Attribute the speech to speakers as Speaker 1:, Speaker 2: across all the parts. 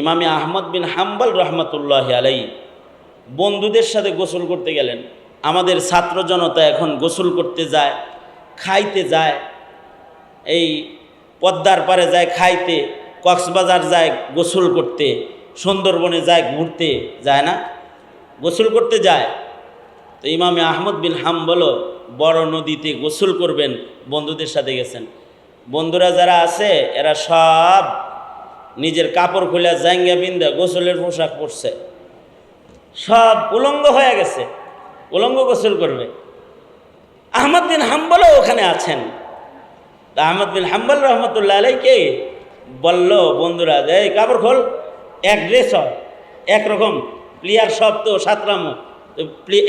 Speaker 1: ইমামে আহমদ বিন হাম্বল রহমতুল্লাহ আলাই বন্ধুদের সাথে গোসল করতে গেলেন। আমাদের ছাত্র জনতা এখন গোসল করতে যায়, খাইতে যায়, এই পদ্মার পারে যায় খাইতে, কক্সবাজার যায় গোসল করতে, সুন্দরবনে যায় ঘুরতে যায় না? গোসল করতে যায়। তো ইমামে আহমদ বিন হাম্বলও বড় নদীতে গোসল করবেন বন্ধুদের সাথে গেছেন। বন্ধুরা যারা আছে, এরা সব নিজের কাপড় খুলে জাঙ্গা বিন্দা গোসলের পোশাক পরছে। সব উলঙ্গ হয়ে গেছে। উলঙ্গ গোসল করবে। আহমদ বিন হাম্বলও ওখানে আছেন। তা আহমদ বিন হাম্বল রহমতুল্লাহ আলাইকে বলল, বন্ধুরা এই কাপড় খোল, এক ড্রেস হয় একরকম প্লেয়ার সব তো সাতরামো।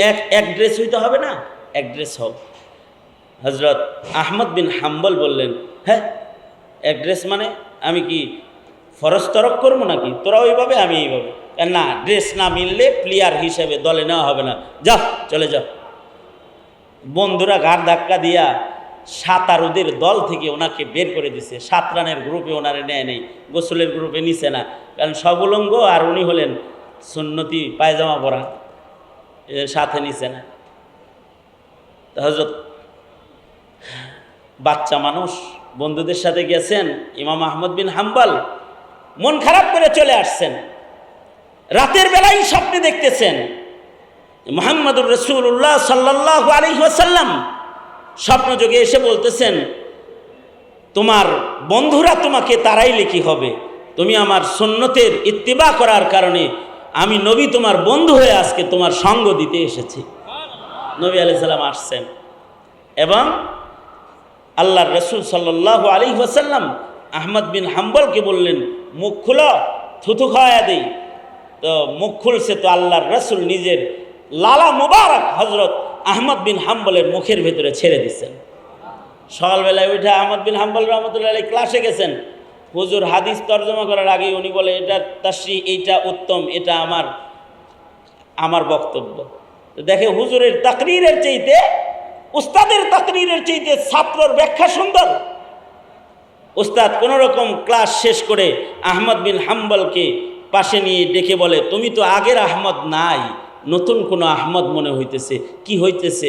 Speaker 1: এক এক ড্রেস হইতে হবে না, এক ড্রেস হোক। হজরত আহমদ বিন হাম্বল বললেন হ্যাঁ এক ড্রেস মানে আমি কি ফরজ তরক করব নাকি? তোরা ওইভাবে আমি এইভাবে। না ড্রেস না মিললে প্লেয়ার হিসেবে দলে নেওয়া হবে না। যা, চলে যাও বন্ধুরা ঘাট ধাক্কা দিয়া সাঁতারুদের দল থেকে ওনাকে বের করে দিছে। সাত রানের গ্রুপে ওনারে নেয় নেই, গোসলের গ্রুপে নিছে না। কারণ সব উলঙ্গ আর উনি হলেন সুন্নতি পায়জামা পরা। এদের সাথে নিছে না। হজরত বাচ্চা মানুষ, বন্ধুদের সাথে গেছেন ইমাম আহমদ বিন হাম্বাল। মন খারাপ করে চলে আসছেন। রাতের বেলায় স্বপ্নে দেখতেছেন। মোহাম্মদুর রসুল্লাহ সাল্লাহ আলী ওয়াসাল্লাম স্বপ্নযোগে এসে বলতেছেন, তোমার বন্ধুরা তোমাকে তারাই লিখি হবে। তুমি আমার সুন্নতের ইত্তিবা করার কারণে আমি নবী তোমার বন্ধু হয়ে আজকে তোমার সঙ্গ দিতে এসেছি। নবী আলি সাল্লাম আসছেন এবং আল্লাহর রসুল সাল্লাহ আলী ওয়াসাল্লাম আহমদ বিন হাম্বলকে বললেন মুখ খুলো, থুথু খাওয়া দেই। তো মুখ খুলছে তো আল্লাহর রসুল নিজের লালা মুবারক হজরত আহমদ বিন হাম্বলের মুখের ভেতরে ছেড়ে দিচ্ছেন। সকালবেলায় উঠে আহমদ বিন হাম্বল রহমতুল্লাহ ক্লাসে গেছেন। হুজুর হাদিস তর্জমা করার আগে উনি বলে, এটা তাশ্রী এইটা উত্তম, এটা আমার আমার বক্তব্য। দেখে হুজুরের তাকরিরের চাইতে, উস্তাদের তাকরিরের চাইতে ছাত্রর ব্যাখ্যা সুন্দর। উস্তাদ কোনো রকম ক্লাস শেষ করে আহমদ বিন হাম্বলকে পাশে নিয়ে ডেকে বলে, তুমি তো আগের আহমদ নাই, নতুন কোনো আহমদ মনে হইতেছে। কি হইতেছে?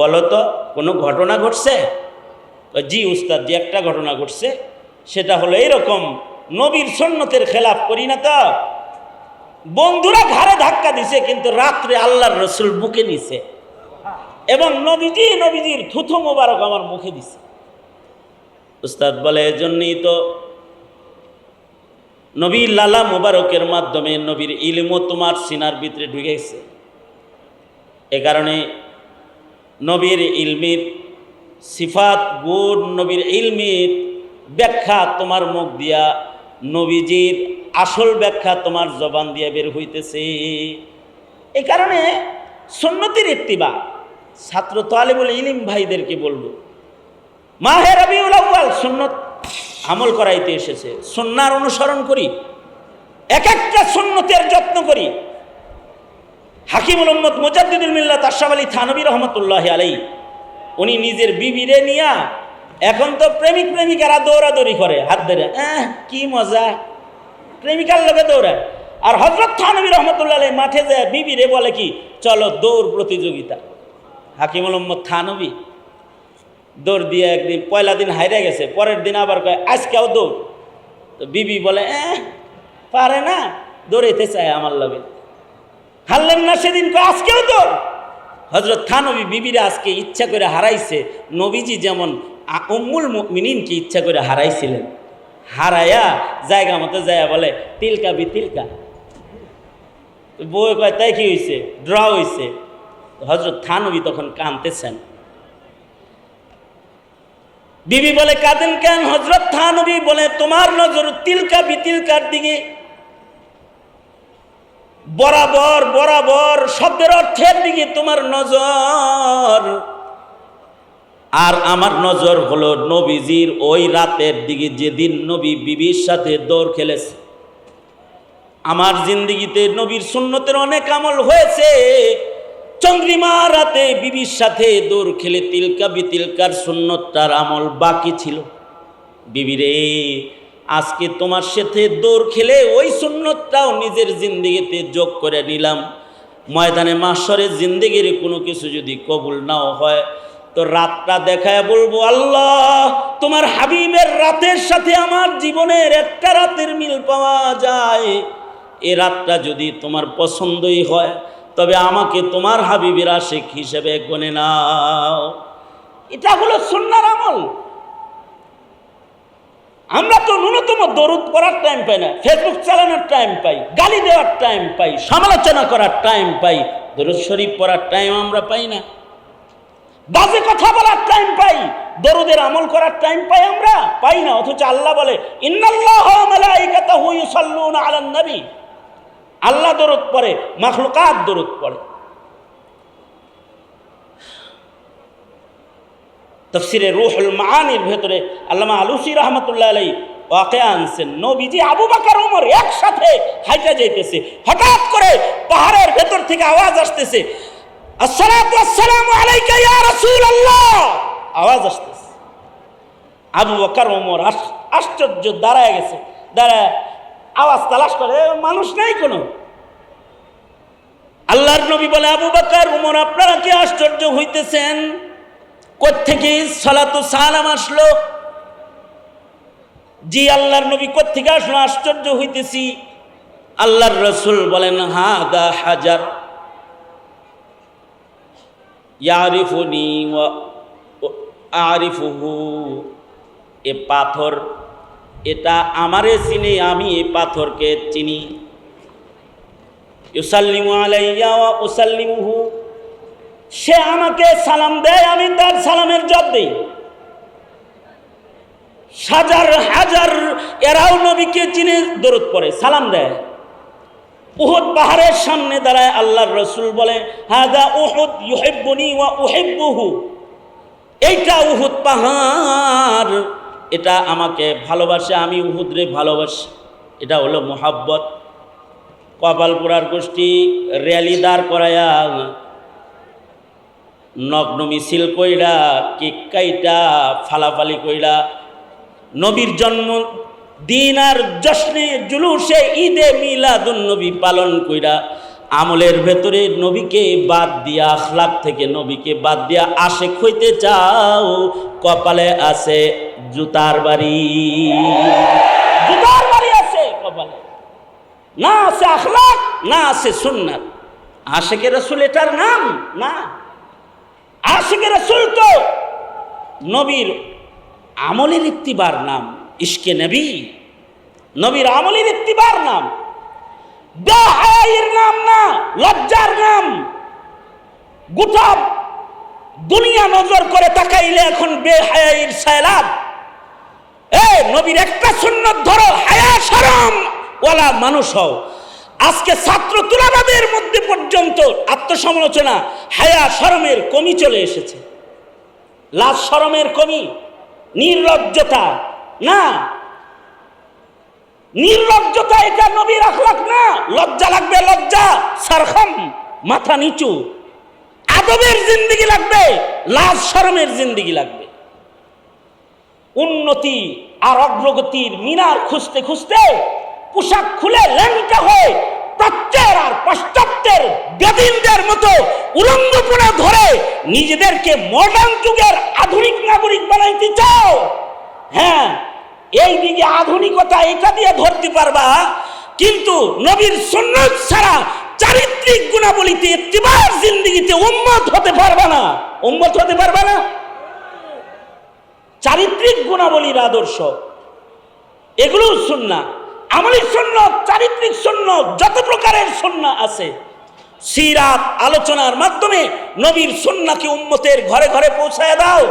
Speaker 1: বলো তো, কোনো ঘটনা ঘটছে? জি উস্তাদ যে একটা ঘটনা ঘটছে। সেটা হলো এইরকম, নবীর সন্ন্যতের খেলাফ করি না তো। বন্ধুরা ঘাড়ে ধাক্কা দিছে, কিন্তু রাত্রে আল্লাহর রসুল বুকে নিছে। এবং নবীজি, নবীজির থুথু মোবারক আমার মুখে দিছে। উস্তাদ বলে, এজন্যই তো নবীর লালা মোবারকের মাধ্যমে নবীর ইলমও তোমার সিনার ভিতরে ঢুকেছে এ কারণে নবীর ইলমির সিফাত, গুণ নবীর ইলমির ব্যাখ্যা তোমার মুখ দিয়া, নবীজির আসল ব্যাখ্যা তোমার জবান দিয়ে বের হইতেছে। এই কারণে সন্ন্যতির ইত্তিবা ছাত্র তালেবুল ইলিম ভাইদেরকে বলব মাহে রবিউল আউ্বাল সুন্নত আমল করাইতে এসেছে। সন্ন্যার অনুসরণ করি এক একটা সুন্নতের যত্ন করি। হাকিমুল উম্মদ মুজাদ্দিদুল মিল্লাত আশরাফ আলী থানবী রহমতুল্লাহ আলাই উনি নিজের বিবিরে নিয়া এখন তো প্রেমিক প্রেমিকারা দৌড়াদৌড়ি করে, হাত ধরে, আহ, কি মজা। প্রেমিকার লোকে দৌড়ায়। আর হজরত থানবী রহমতুল্লাহ আলাই মাঠে যায়, বিবিরে বলে কি, চলো দৌড় প্রতিযোগিতা। হাকিমুল উম্মদ থানবী দৌড় দিয়ে একদিন, পয়লা দিন হাইরে গেছে, পরের দিন আবার কয়, আজকেও দৌড়? তো বিবি বলে পারে না, দৌড়াইতে চায় আমার লগে। হারলেন না সেদিন, কয়, আজকেও দৌড়? হজরত থানবী বিবিরা আজকে ইচ্ছা করে হারাইছে, নবীজি যেমন উম্মুল মিনিনকে ইচ্ছা করে হারাইছিলেন। হারাইয়া জায়গা মতো যায় বলে, তিলকা বি তিলকা। বই কয়, তাই কি হয়েছে ড্র হয়েছে হজরত থানবী তখন কানতেছেন বিবি বলে, কাঁদেন কেন? হজরত থানবী বলে, তোমার নজর তিলকা বিতিলকার দিকে। বরাবর বরাবর, শব্দের অর্থের দিকে তোমার নজর। আর আমার নজর হলো নবীজির ওই রাতের দিকে, যেদিন নবী বিবির সাথে দৌড় খেলেছে। আমার জিন্দিগিতে নবীর সুন্নতের অনেক আমল হয়েছে। চন্দ্রিমা রাতে বিবির সাথে দৌড় খেলে তিলকা বিতিলকার সুন্নতটার আমল বাকি ছিল। বিবিরে, আজকে তোমার সাথে দৌড় খেলে ওই সুন্নতটাও নিজের জিন্দিগিতে যোগ করে নিলাম। ময়দানে মাসরের জিন্দিগির কোনো কিছু যদি কবুল নাও হয়, তো রাতটা দেখায় বলব, আল্লাহ, তোমার হাবিবের রাতের সাথে আমার জীবনের একটা রাতের মিল পাওয়া যায়। এ রাতটা যদি তোমার পছন্দই হয় তবে আমাকে তোমার হাবিবের আশেক হিসেবে গনে নাও। এটা হলো সুন্নার আমল। আমরা তো ন্যূনতম দরুদ পড়ার টাইম পাই না ফেসবুক চালানোর টাইম পাই, গালি দেওয়ার টাইম পাই, সমালোচনা করার টাইম পাই, দরুদ শরীফ পড়ার টাইম আমরা পাই না। বাজে কথা বলার টাইম পাই, দরুদের আমল করার টাইম পাই আমরা, পাই না। অথচ আল্লাহ বলে, ইন্নাল্লাহ মালাইকাতাহু ইউসাল্লুনা আলান নবী আল্লাহ দরুদ পড়ে, মাখলুকাত দরুদ পড়ে। তফসিরে রুহুল মাআনির ভেতরে আল্লামা আলুসি রহমতুল্লাহ আলাই ওয়াকে আনছেন, নবীজি আবু বাকার ওমর একসাথে হাইটা যাইতেছে। হঠাৎ করে পাহাড়ের ভেতর থেকে আওয়াজ আসতেছে আওয়াজ আসতেছে। আবু বকর ওমর আশ্চর্য, দাঁড়ায় গেছে। দাঁড়ায় আওয়াজ তালাশ করে মানুষ নাই কোনো। আল্লাহর নবী বলে, আবু বকর ওমর আপনারা কি আশ্চর্য হইতেছেন? কোত্থেকে সালাতু সালাম আসলো? জি, আল্লাহর নবী কোত্থেকে আসলো? আশ্চর্য হইতেছি। আল্লাহর রসুল বলেন হা দা হাজার। ইয়ারিফুনি ওয়া আরিফুহু, এ পাথর এটা আমারে চিনি, আমি এই পাথরকে চিনি। সে আমাকে সালাম দেয়, আমি তার সালামের জব দিই। হাজার হাজার, এরাও নবীকে চিনে দরদ পড়ে, সালাম দেয়। উহুদ পাহাড়ের সামনে দাঁড়ায় আল্লাহর রসুল বলে হাদা উহুদ ইউহিব্বুনি ওয়া উহিব্বুহু। এইটা উহুদ পাহাড়। এটা আমাকে ভালোবাসে, আমি উহুদরে ভালোবাসি। এটা হলো মোহাব্বত। কপালপুরার গোষ্ঠী র্যালি দাঁড় করায়া নগ্ন মিছিল কইরা, কেক কাইটা, ফালাফালি কইরা, নবীর জন্ম দিন আর জশ্নে জুলুসে ঈদে মিলাদুন নবী পালন কইরা আমলের ভেতরে নবীকে বাদ দিয়া, আখলাক থেকে নবীকে বাদ দিয়া আশেক হইতে চাও, কপালে আছে জুতার বাড়ি। জুতার বাড়ি আছে কপালে। না আছে আখলাক, না আছে সুন্নাত। আশেকের রসুল এটার নাম? না। আশেকের রসুল তো নবীর আমলের ইত্তিবার নাম, ইশকে নবী। নবীর আমলের ইত্তিবার নাম। বেহায়ের নাম না, লজ্জার নাম। গোটা দুনিয়া নজর করে তাকাইলে এখন বেহায়ের সায়লাব এ নবীর একটা সুন্নত ধরো, হায়া সরম ওয়ালা মানুষ হও। আজকে ছাত্র তুলাবাদের মধ্যে পর্যন্ত আত্মসমালোচনা, হায়া শরমের কমি চলে এসেছে। লাজ শরমের কমি, নির্লজ্জতা। না, নির্লজ্জতা এটা নবীর আখলাক না। লজ্জা লাগবে, লজ্জা। সারখাম, মাথা নিচু। আদবের জিন্দিগি লাগবে, লাজ শরমের জিন্দিগি লাগবে। উন্নতি আর অগ্রগতির মিনার খুঁজতে খুঁজতে পোশাক খুলে ল্যাংটা হয়ে প্রাচ্যের আর পাশ্চাত্যের বেদিনদের মতো উলঙ্গপনা ধরে নিজেদেরকে মডার্ন যুগের আধুনিক নাগরিক বানাইতে চাও? হ্যাঁ এই দিকে আধুনিকতা এটা দিয়ে ধরতে পারবা কিন্তু নবীর সুন্নত ছাড়া চারিত্রিক গুণাবলীতে ইত্তিবার জিন্দিগিতে উম্মত হতে পারবে না। উম্মত হতে পারবে না? চারিত্রিক গুণাবলীর আদর্শ। এগুলো সুন্না আমলিক শূন্য চারিত্রিক শূন্য যত প্রকারের শূন্য আছে। সিরাত আলোচনার মাধ্যমে নবীর সুন্নাকে উম্মতের ঘরে ঘরে পৌঁছায় দাও।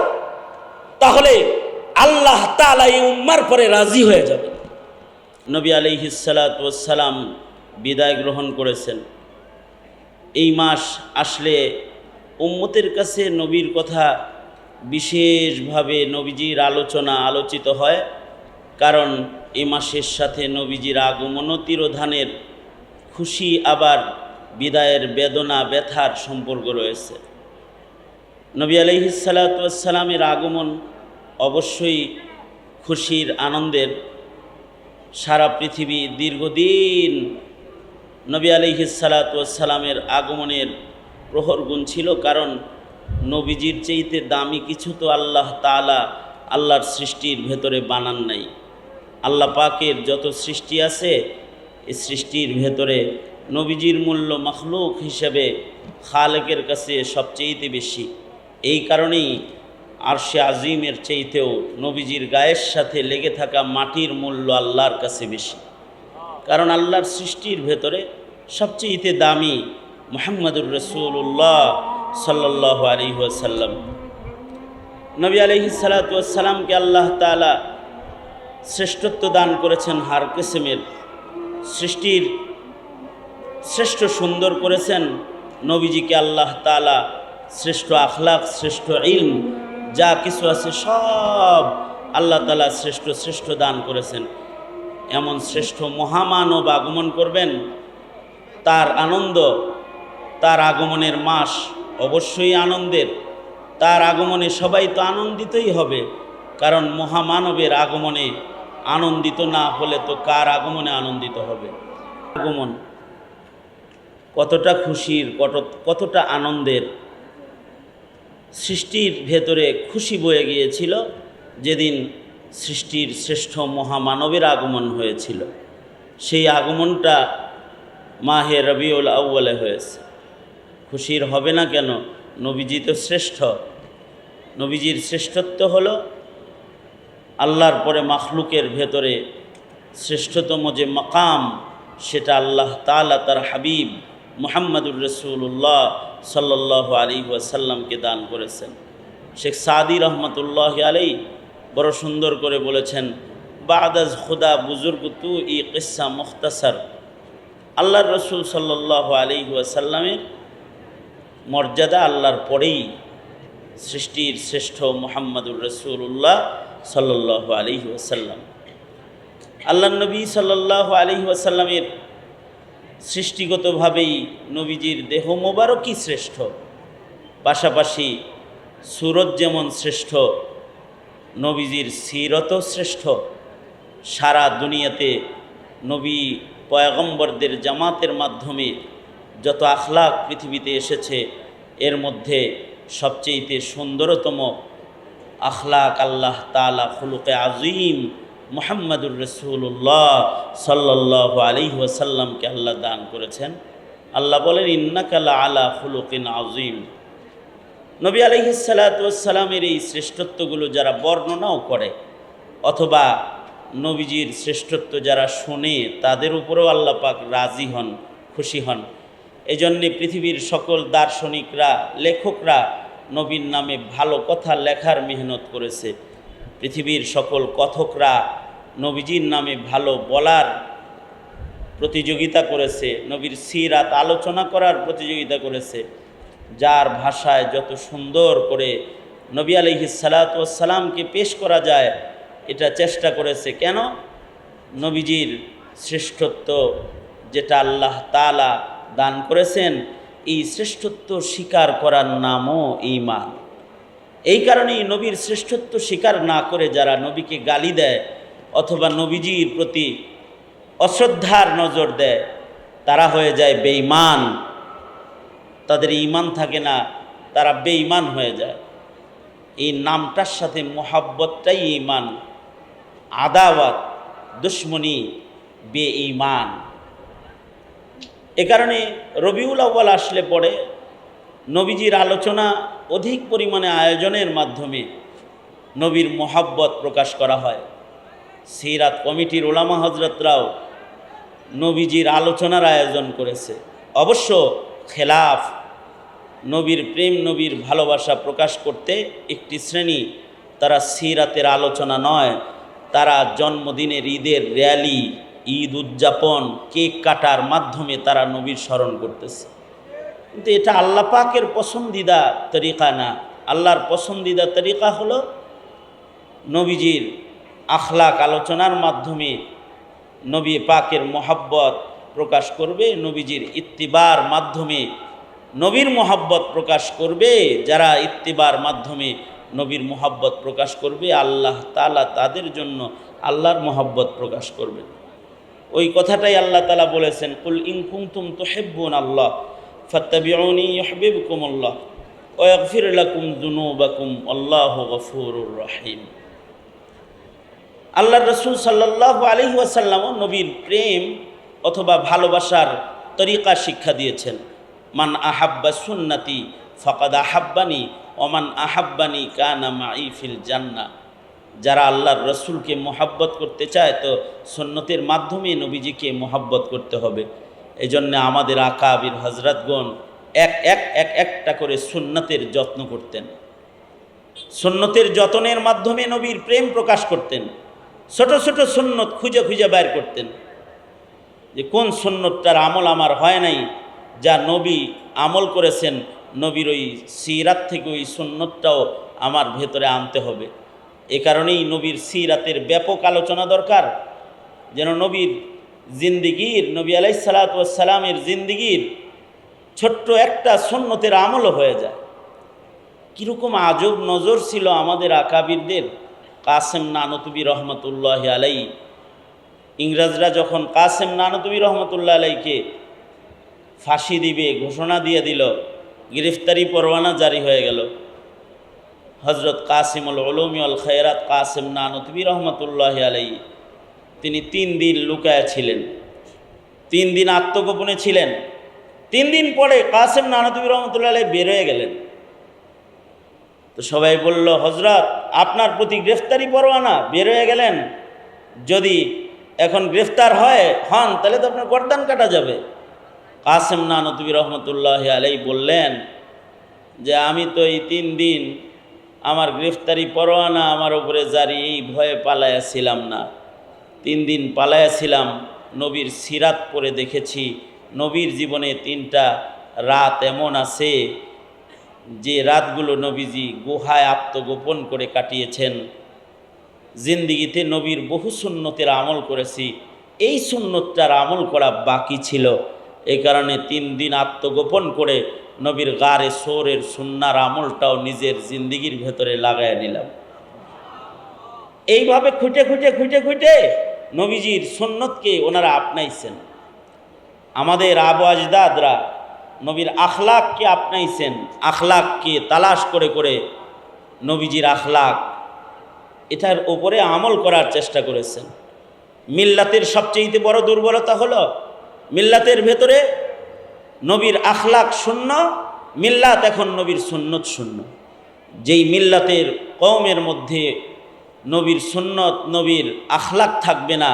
Speaker 1: তাহলে আল্লাহ তাআলা এই উম্মার পরে রাজি হয়ে যাবে। নবী আলিহিসালাম বিদায় গ্রহণ করেছেন। এই মাস আসলে উম্মতের কাছে নবীর কথা বিশেষভাবে নবীজির আলোচনা আলোচিত হয়, কারণ এই মাসের সাথে নবীজির আগমন তিরোধানের খুশি আবার বিদায়ের বেদনা ব্যথার সম্পর্ক রয়েছে। নবী আলহিসাল্লামের আগমন অবশ্যই খুশির আনন্দের সারা পৃথিবী দীর্ঘদিন নবী আলিহিসালাতামের আগমনের প্রহর গুণ ছিল কারণ নবীজির চেয়েতে দামি কিছু তো আল্লাহ তালা আল্লাহর সৃষ্টির ভেতরে বানান নাই। আল্লাহ পাকের যত সৃষ্টি আছে এই সৃষ্টির ভেতরে নবীজির মূল্য মখলুক হিসেবে খালেকের কাছে সবচেয়েতে বেশি। এই কারণেই আরশে আজিমের চাইতেও নবীজির গায়ের সাথে লেগে থাকা মাটির মূল্য আল্লাহর কাছে বেশি। কারণ আল্লাহর সৃষ্টির ভেতরে সবচেয়েতে দামি মোহাম্মদুর রসুল্লাহ সাল্লাহ আলী ওয়াসাল্লাম। নবী আলহি সালাতামকে আল্লাহ তালা শ্রেষ্ঠত্ব দান করেছেন হার কিসেমের। সৃষ্টির শ্রেষ্ঠ সুন্দর করেছেন নবীজিকে আল্লাহ তালা শ্রেষ্ঠ আখলাক শ্রেষ্ঠ ইলম যা কিছু আছে সব আল্লাহ তালা শ্রেষ্ঠ শ্রেষ্ঠ দান করেছেন। এমন শ্রেষ্ঠ মহামানব আগমন করবেন, তার আনন্দ, তার আগমনের মাস অবশ্যই আনন্দের। তার আগমনে সবাই তো আনন্দিতই হবে, কারণ মহামানবের আগমনে আনন্দিত না হলে তো কার আগমনে আনন্দিত হবে? আগমন কতটা খুশির, কত, কতটা আনন্দের সৃষ্টির ভেতরে খুশি বয়ে গিয়েছিল, যেদিন সৃষ্টির শ্রেষ্ঠ মহামানবের আগমন হয়েছিল। সেই আগমনটা মাহে রবিউল আউ্বালে হয়েছে। খুশির হবে না কেন? নবীজি তো শ্রেষ্ঠ। নবীজির শ্রেষ্ঠত্ব হলো আল্লাহর পরে মাখলুকের ভেতরে শ্রেষ্ঠতম যে মকাম, সেটা আল্লাহ তালা তার হাবিব মোহাম্মদুর রসুল্লাহ সাল্লাহ আলী ওয়াসাল্লামকে দান করেছেন। শেখ সাদি রহমতুল্লাহ আলী বড় সুন্দর করে বলেছেন, বাদাজ খুদা বুজুর্গ তু ই কিসা মুখতাসার। আল্লাহর রসুল সাল্লাহ আলী ওয়াসাল্লামের মর্যাদা আল্লাহর পরেই সৃষ্টির শ্রেষ্ঠ মোহাম্মদুর রসুল্লাহ সাল্লাহ আলী ওয়াসাল্লাম। আল্লাহ নবী সাল্লাহ আলী ওয়াসাল্লামের সৃষ্টিগতভাবেই নবীজির দেহ মোবারকই শ্রেষ্ঠ। পাশাপাশি সুরত যেমন শ্রেষ্ঠ, নবীজির সিরত শ্রেষ্ঠ। সারা দুনিয়াতে নবী পয়গম্বরদের জামাতের মাধ্যমে যত আখলাক পৃথিবীতে এসেছে, এর মধ্যে সবচেয়েতে সুন্দরতম আখলাক আল্লাহ তালা খুলুকে আজিম মোহাম্মদুর রসুল্লাহ সাল্লাহ আলী ওয়াসাল্লামকে আল্লাহ দান করেছেন। আল্লাহ বলেন ইন্নাকালা আলা খুলুকিন আজিম নবী আলহিসাল্লামের এই শ্রেষ্ঠত্বগুলো যারা বর্ণনাও করে, অথবা নবীজির শ্রেষ্ঠত্ব যারা শোনে, তাদের উপরেও আল্লাহ পাক রাজি হন, খুশি হন। এজন্যে পৃথিবীর সকল দার্শনিকরা, লেখকরা নবীর নামে ভালো কথা লেখার মেহনত করেছে। পৃথিবীর সকল কথকরা নবীজির নামে ভালো বলার প্রতিযোগিতা করেছে, নবীর সিরাত আলোচনা করার প্রতিযোগিতা করেছে, যার ভাষায় যত সুন্দর করে নবী আলহি সালাতামকে পেশ করা যায়, এটা চেষ্টা করেছে। কেন? নবীজির শ্রেষ্ঠত্ব যেটা আল্লাহ তালা দান করেছেন, এই শ্রেষ্ঠত্ব স্বীকার করার নামও ইমান এই কারণেই নবীর শ্রেষ্ঠত্ব স্বীকার না করে যারা নবীকে গালি দেয় অথবা নবীজির প্রতি অশ্রদ্ধার নজর দেয়, তারা হয়ে যায় বেঈমান। তাদের ইমান থাকে না, তারা বেঈমান হয়ে যায়। এই নামটার সাথে মোহাব্বতটাই ইমান আদাওয়াত, দুশ্মনী বে ইমান এ কারণে রবিউল আব্বাল আসলে পরে নবীজির আলোচনা অধিক পরিমাণে আয়োজনের মাধ্যমে নবীর মোহাব্বত প্রকাশ করা হয়। সিরাত কমিটির ওলামা হজরতরাও নবীজির আলোচনার আয়োজন করেছে। অবশ্য খেলাফ নবীর প্রেম, নবীর ভালোবাসা প্রকাশ করতে একটি শ্রেণি তারা সিরাতের আলোচনা নয়, তারা জন্মদিনের ঈদের র্যালি, ঈদ উদযাপন, কেক কাটার মাধ্যমে তারা নবীর স্মরণ করতেছে। কিন্তু এটা আল্লাহ পাকের পছন্দিদা তরিকা না। আল্লাহর পছন্দিদা তরিকা হলো নবীজির আখলাক আলোচনার মাধ্যমে নবী পাকের মোহাব্বত প্রকাশ করবে, নবীজির ইত্তিবার মাধ্যমে নবীর মোহাব্বত প্রকাশ করবে, যারা ইত্তিবার মাধ্যমে নবীর মোহাব্বত প্রকাশ করবে, আল্লাহ তালা তাদের জন্য আল্লাহর মোহাব্বত প্রকাশ করবেন ওই কথাটাই আল্লাহ তালা বলেছেন, কুল ইনকুম তো হেব্বুন আল্লাহ ফত্তাবিউনি ইহবিবকুম আল্লাহ ওয়াগফির লাকুম যুনুবাকুম, আল্লাহু গফুরুর রহিম। আল্লাহ রসুল সাল্লাহ আলহি ওয়াসাল্লামও নবীর প্রেম অথবা ভালোবাসার তরিকা শিক্ষা দিয়েছেন। মান আহাব্বা সুন্নাতি ফকাদ আহাব্বানি ওমান আহাব্বানি কানা মাই ফিল জান্না। যারা আল্লাহর রসুলকে মোহাব্বত করতে চায় তো সুন্নতের মাধ্যমে নবীজিকে মোহাব্বত করতে হবে। এই জন্য আমাদের আকাবির হজরতগণ এক এক এক, একটা করে সুন্নতের যত্ন করতেন। সুন্নতের যতনের মাধ্যমে নবীর প্রেম প্রকাশ করতেন, ছোট ছোট সুন্নত খুঁজে খুঁজে বের করতেন। যে কোন সুন্নতটার আমল আমার হয় নাই, যা নবী আমল করেছেন, নবীর ওই সিরাত থেকে ওই সুন্নতটাও আমার ভেতরে আনতে হবে। এ কারণেই নবীর সিরাতের ব্যাপক আলোচনা দরকার, যেন নবীর জিন্দিগির, নবী আলাইসালাতামের জিন্দিগির ছোট্ট একটা সুন্নতের আমলও হয়ে যায়। কীরকম আজব নজর ছিল আমাদের আকাবিরদের। কাসেম নানতুবি রহমতুল্লাহ আলাই ইংরেজরা যখন কাসেম নানতুবি রহমতুল্লাহ আলাইকে ফাঁসি দিবে, ঘোষণা দিয়ে দিল, গ্রেফতারি পরোয়ানা জারি হয়ে গেল। হজরত কাসিমুল উলুমিউল খৈরাত কাসেম নানতুবি রহমতুল্লাহ আলাই তিনি তিন দিন লুকায়া ছিলেন। তিন দিন আত্মগোপনে ছিলেন। তিন দিন পরে কাসেম নানতুবি রহমতুল্লাহ বেরোয় গেলেন। তো সবাই বলল হজরত আপনার প্রতি গ্রেফতারি পরোয়ানা বের হয়ে গেলেন। যদি এখন গ্রেফতার হয়, হন, তাহলে তো আপনার গরদান কাটা যাবে। কাসেম নানতুবি রহমতুল্লাহ আলাই বললেন, যে আমি তো এই তিন দিন আমার গ্রেফতারি পরোয়ানা আমার উপরে জারি, এই ভয়ে পালাইয়াছিলাম না। তিন দিন পালাইয়াছিলাম, নবীর সিরাত পরে দেখেছি, নবীর জীবনে তিনটা রাত এমন আছে যে রাতগুলো নবীজি গুহায় আত্মগোপন করে কাটিয়েছেন। জিন্দিগিতে নবীর বহু সুন্নতের আমল করেছি, এই সুন্নতটার আমল করা বাকি ছিল। এই কারণে তিন দিন আত্মগোপন করে নবীর গারে সোরের সুন্নার আমলটাও নিজের জিন্দিগির ভেতরে লাগাই নিলাম। এইভাবে খুঁটে খুঁটে খুঁটে খুঁটে নবীজির সুন্নতকে ওনারা আপনাইছেন। আমাদের আবু আজদাদরা নবীর আখলাককে আপনাইছেন। আখলাককে তালাশ করে করে নবীজির আখলাক এটার ওপরে আমল করার চেষ্টা করেছেন। মিল্লাতের সবচেয়ে বড় দুর্বলতা হলো, মিল্লাতের ভেতরে নবীর আখলাক শূন্য, মিল্লাত এখন নবীর সুন্নত শূন্য। যেই মিল্লাতের কওমের মধ্যে নবীর সুন্নত, নবীর আখলাক থাকবে না।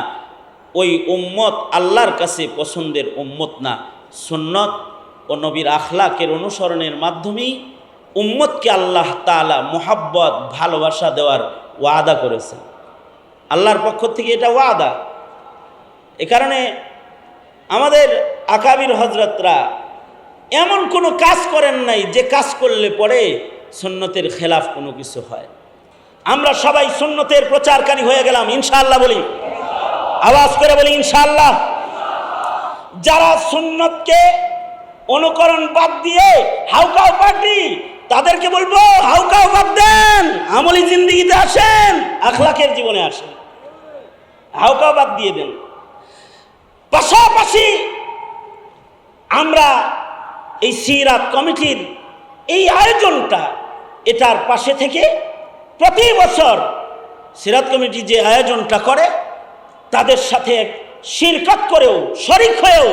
Speaker 1: ওই উম্মত আল্লাহর কাছে পছন্দের উম্মত না। সুন্নত ও নবীর আখলাকের অনুসরণের মাধ্যমেই উম্মতকে আল্লাহ তালা মোহাব্বত, ভালোবাসা দেওয়ার ওয়াদা করেছেন। আল্লাহর পক্ষ থেকে এটা ওয়াদা। এ কারণে আমাদের আকাবির হজরতরা এমন কোনো কাজ করেন নাই যে কাজ করলে পরে সুন্নতের খেলাফ কোনো কিছু হয়। আমরা সবাই সুন্নতের প্রচারকারী হয়ে গেলাম, ইনশাআল্লাহ বলি। আওয়াজ করে বলি, ইনশাআল্লাহ। যারা সুন্নতকে অনুকরণ বাদ দিয়ে হাউকাও পার্টি তাদেরকে বলব হাউকাও বাদ দেন, আমলি জিন্দিগিতে আসেন, আখলাকের জীবনে আসেন। হাউকাও বাদ দিয়ে দেন। পাশাপাশি আমরা এই সিরাত কমিটির এই আয়োজনটা এটার পাশে থেকে প্রতি বছর সিরাত কমিটি যে আয়োজনটা করে, তাদের সাথে শিরকত করেও, শরিক হয়েও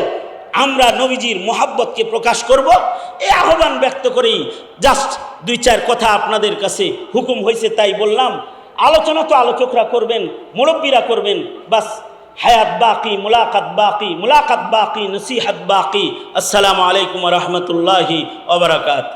Speaker 1: আমরা নবীজির মোহাব্বতকে প্রকাশ করব। এই আহ্বান ব্যক্ত করেই জাস্ট দুই চার কথা আপনাদের কাছে হুকুম হয়েছে তাই বললাম। আলোচনা তো আলোচকরা করবেন, মুরব্বীরা করবেন, বাস হায়াত বাকি, মুলাকাত বাকি মুলাকাত বাকি, নসিহাত বাকি। আসসালামু আলাইকুম রহমতুল্লাহি ওবরাকাত